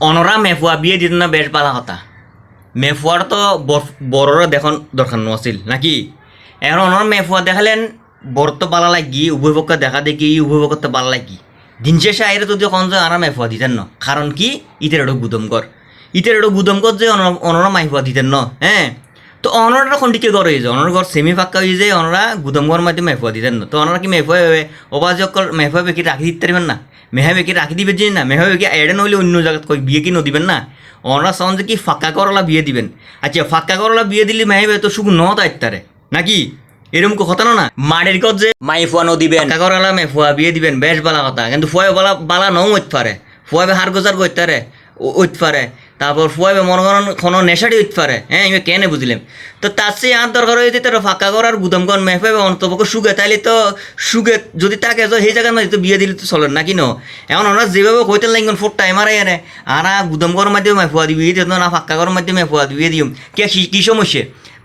অনরা মেফুয়া বিয়ে দিত না বেশ পালা কথা মেফুয়ার তো বড়র দেখন দরকার নছিল, নাকি? এখন অনর মেফুয়া দেখালেন, বড় তো পালা লাগি উভয় পক্ষ দেখা দেখি উভয় পক্ষ তো পালা লাগি। দিন শেষে আইরে যদি কন যে আনা মেফুয়া দিতেন ন, কারণ কি? ইতের এটা গুদম কর ইতের এটা গুদম কর যে অনরা মাইফুয়া দিতেন ন হ্যাঁ? তো অনরা খন্ডিকে ঘর হয়ে যায় অনর ঘর সেমি ফাঁকা হয়ে যায় অনরা গুদম ঘর মাধ্যমে মেফুয়া দিতেন না। তো অনরা কি মেফুয়া হবে অবাজক মেফুয়া বেকি রাখি দিতে পারবেন না। মেহা বেকি রাখি দিবে যে না মেহা বেকি এড়ে নইলে অন্য জায়গাত কই বিয়ে কি নদিবেন না? অনরা যে কি ফাঁকা করলা বিয়ে দিবেন। আচ্ছা ফাঁকা করলা বিয়ে দিলে মেহে তো শুধু ন দায়িত্বারে নাকি? এরকম কথা না মাড়ের কত যে মাই ফুয়া নদিবেন ফাঁকা করলা মে ফুয়া বিয়ে দিবেন বেশ বালা কথা। কিন্তু ফুয়া বালা বালা নও হইতে পারে। ফুয়াবে হার গোজার করতে পারে উঠতে পারে। তারপর ফুয়াবে মনে করেন কোনো নেশাটি উঠতে পারে। হ্যাঁ আমি কেনে বুঝলাম। তো তার চেয়ে আর দরকার হয়েছে তার ফাঁকা করার গুদমগন মেফাবে অন্তপক্ষ সুগে তাইলে তো সুগে যদি তাকে সেই জায়গার মধ্যে তো বিয়ে দিলে তো চলেন নাকি ন? এখন ওরা যেভাবে কইতে লাগবেন ফোর টাইমার এনে আর গুদমগর মাধ্যমে মেফুয়া দিবি দিত না ফাঁকা করার মাধ্যমে মেফুয়া দিবি দিম কে কি- কি সমস্যা?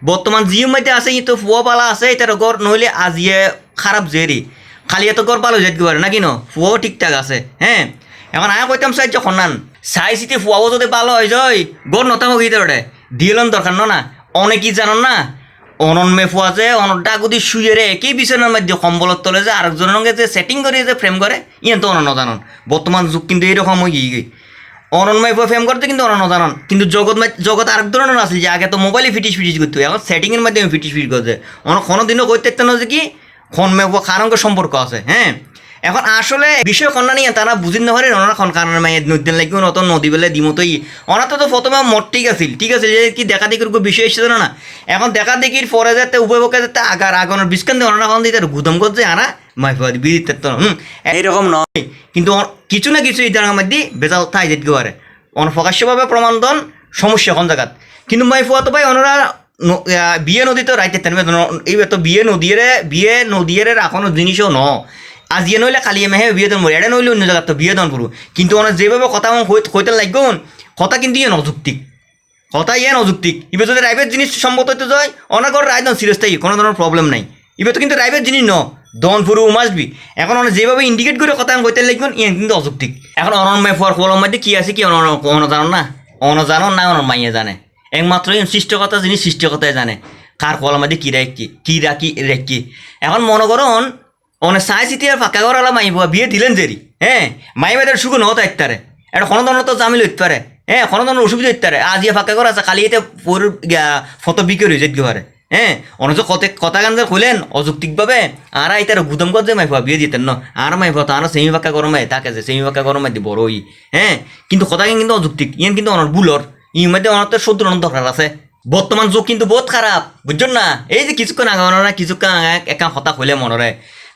বর্তমান জিও মধ্যে আছে, কিন্তু ফুয়া পালা আছে এটার গড় নইলে আজিয়ে খারাপ জেরি। খালি এত গড় পালো যেতে পারে নাকি ন? ফুয়াও ঠিকঠাক আছে হ্যাঁ? এখন আয়া কইতাম সাহায্য খনান চাই চিতি ফুয়াও যদি ভালো হয় যায় গড় নতাম গিয়ে ওটা দিয়েলন দরকার ন না অনেকই জানো না? অনন মেফুয়া যে অনটা যদি শুয়ে রে একই বিছানার মধ্যে কম্বলত তলে যে আরেকজনের সঙ্গে যে সেটিং করে যে ফ্রেম করে ইয়ে তো অনন জানন বর্তমান যুগ কিন্তু এইরকম হয়ে গিয়ে অনন্ময় ফেম করতে কিন্তু অনন্য জানান কিন্তু জগৎ মা- জগৎ আরেক ধরনের আছে যে, আগে তো মোবাইলে ফিটিস ফিটিস করতে এখন সেটিংয়ের মাধ্যমে ফিটিস ফিট করছে অন কোনো দিনও করতে না যে কি, খন মেয়ে খারঙ্গ সম্পর্ক আছে হ্যাঁ এখন আসলে বিষয় কন্যা নিয়ে তারা বুঝিন না পারে ওনারা খন কারণের মায়ের নদীন লাগি নত নদী বেলে দিমতই ওনার তো তো প্রথমে মত ঠিক আছিল ঠিক আছে যে কি দেখা দেখির কোনো বিষয় এসেছে না। এখন দেখা দেখির পরে যাতে উভয় পক্ষে যাতে আগার আগানোর বিস্কান দিয়ে ওনারা এখন দিতে গুদম করছে আনা মাইফাদি বিদিতে তো হুম। এইরকম নয় কিন্তু কিছু না কিছু ইতার মধ্যে বেজাল থাই যেতে পারে। অনপ্রকাশ্যভাবে প্রমাণ দন সমস্যা কোন জায়গাত। কিন্তু মাই ফুয়া তো ভাই আহ, বিয়ে নদীতে রাইতে তেনবে এই তো বিয়ে নদীরে বিয়ে নদীরে রাখানো জিনিসও ন। আজিয়ে নইলে কালিয়ে মেহে বিয়ে দন এড়ে নইলে অন্য জায়গাত তো বিয়ে দন পুরো কিন্তু ওনার যেভাবে কথা কইতে লাগবেন কথা কিন্তু ইয়ে নযুক্তিক। কথা ইয়ে নযুক্তিক। ইবে যদি রাইভের জিনিস সম্মত হইতে যায় অনেক রায় দন সিরিয়াস থাকি কোনো ধরনের প্রবলেম নাই। ইবে তো কিন্তু রাইভের জিনিস ন, দন পুরো মাসবি এখন অনেক যেভাবে ইন্ডিকেট করে কথা কইতে লাগবেন ইয়ে কিন্তু অযুক্তিক। এখন অনন মে ফুয়ার কলম মধ্যে কি আছে কি অন জানো না? অন জানো না অন মাইয়ে জানে। একমাত্র সৃষ্টকতা জিনিস সৃষ্টিকতায় জানে। কার কলম মধ্যে কি রাখি কি রাখি রেখি এখন মনে করুন অনেক চাই চিতি আর ফাঁকা করালা মাই বুয়া বিয়ে দিলেন যেরি হ্যাঁ মাই বাদের সুখ ন তাইতারে এটা কোনো ধরনের তো জামিল হইতে পারে হ্যাঁ কোনো ধরনের অসুবিধা হইতে পারে আজ ইয়ে ফাঁকা করা আছে, কালি এতে পুর ফটো বিক্রি হয়ে যেতে পারে হ্যাঁ অনেক কত কথা গান খুলেন অযৌক্তিকভাবে আর এই তার গুদম যে মাই ফুয়া বিয়ে দিতেন না। আর মাই ফুয়া তার সেমি ফাঁকা গরমে তাকে যে সেমি ফাঁকা গরমে দি বড় ই হ্যাঁ কিন্তু কথা গান কিন্তু অযৌক্তিক, ইয়েন কিন্তু অনার বুলর ই মধ্যে অনার তো সত্তর দরকার আছে। বর্তমান যুগ কিন্তু বহুত খারাপ বুঝছেন না? এই যে কিছুক্ষণ আগে ওনারা কিছুক্ষণ আগে একা কথা হইলে মনরে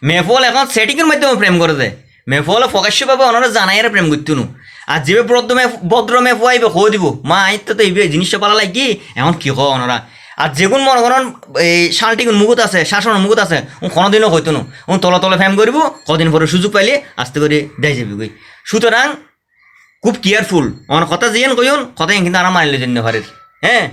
মেফল এখন সেটিংয়ের মাধ্যমে প্রেম করে দেয় মেফল প্রকাশ্যভাবে ওনারা জানাই আর প্রেম করতো নু আর যে ভদ্র মে ভদ্র মে ফুয়াইবে হো দিব। মা আইতে তো এই জিনিসটা পালা লাগি, এখন কি হয় ওনারা আর যেগুন মনে করেন, এই শালটিগুন মুগুত আছে, শাসনের মুগুত আছে কোনোদিনও হইতো না ও তলে তলে ফ্যাম করব, কদিন পরে সুযোগ পাইলে আস্তে করে দেয় যাবি গই সুতরাং খুব কেয়ারফুল আমার কথা যেন কইন কথা কিন্তু আর মানিলে জন্য হ্যাঁ?